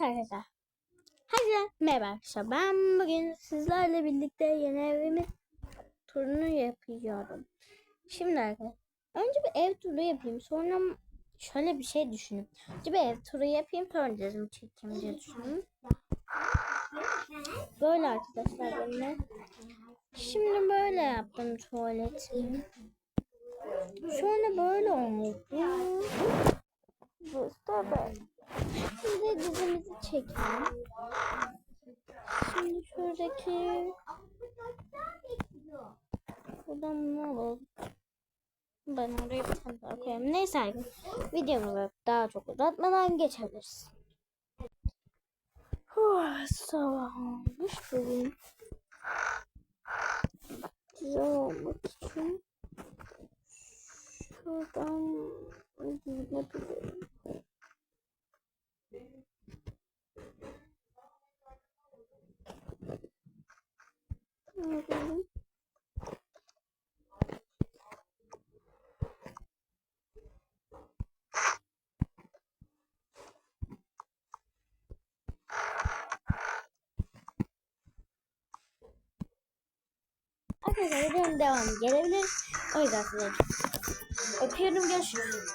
Evet arkadaşlar. Herkese merhaba arkadaşlar. Ben bugün sizlerle birlikte yeni evimin turunu yapıyorum. Şimdi arkadaşlar. Önce bir ev turu yapayım. Sonra şöyle bir şey düşünün. Önce bir ev turu yapayım. Sonra dizimi çekeyim diye düşündüm. Böyle arkadaşlar benimle. Şimdi böyle yaptım tuvaletimi. Sonra böyle oldu. Bu da böyle. Şimdi dizimizi çekelim. Şimdi şuradaki buradan ne alalım? Ben oraya bir tane daha koyayım. Neyse arkadaşlar, videomuzu daha çok uzatmadan geçebiliriz. Huh, sabah olmuş bugün. Güzel olmak için şuradan giyinebilirim. Arkadaşlar videonun devamı gelebilir. O yüzden size öpüyorum. Görüşürüz.